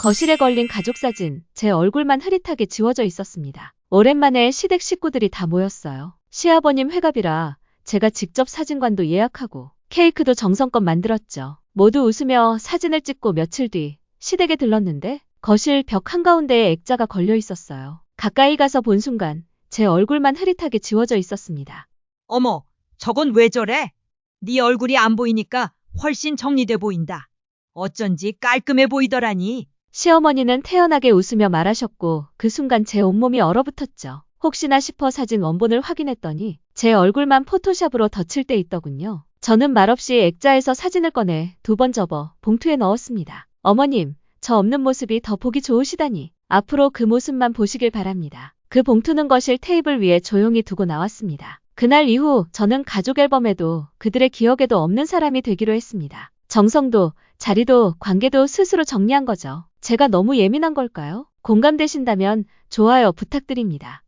거실에 걸린 가족 사진, 제 얼굴만 흐릿하게 지워져 있었습니다. 오랜만에 시댁 식구들이 다 모였어요. 시아버님 회갑이라 제가 직접 사진관도 예약하고 케이크도 정성껏 만들었죠. 모두 웃으며 사진을 찍고 며칠 뒤 시댁에 들렀는데 거실 벽 한가운데에 액자가 걸려 있었어요. 가까이 가서 본 순간 제 얼굴만 흐릿하게 지워져 있었습니다. 어머, 저건 왜 저래? 네 얼굴이 안 보이니까 훨씬 정리돼 보인다. 어쩐지 깔끔해 보이더라니. 시어머니는 태연하게 웃으며 말하셨고 그 순간 제 온몸이 얼어붙었죠. 혹시나 싶어 사진 원본을 확인했더니 제 얼굴만 포토샵으로 덧칠 때 있더군요. 저는 말없이 액자에서 사진을 꺼내 두 번 접어 봉투에 넣었습니다. 어머님, 저 없는 모습이 더 보기 좋으시다니 앞으로 그 모습만 보시길 바랍니다. 그 봉투는 거실 테이블 위에 조용히 두고 나왔습니다. 그날 이후 저는 가족 앨범에도 그들의 기억에도 없는 사람이 되기로 했습니다. 정성도 자리도 관계도 스스로 정리한 거죠. 제가 너무 예민한 걸까요? 공감되신다면 좋아요 부탁드립니다.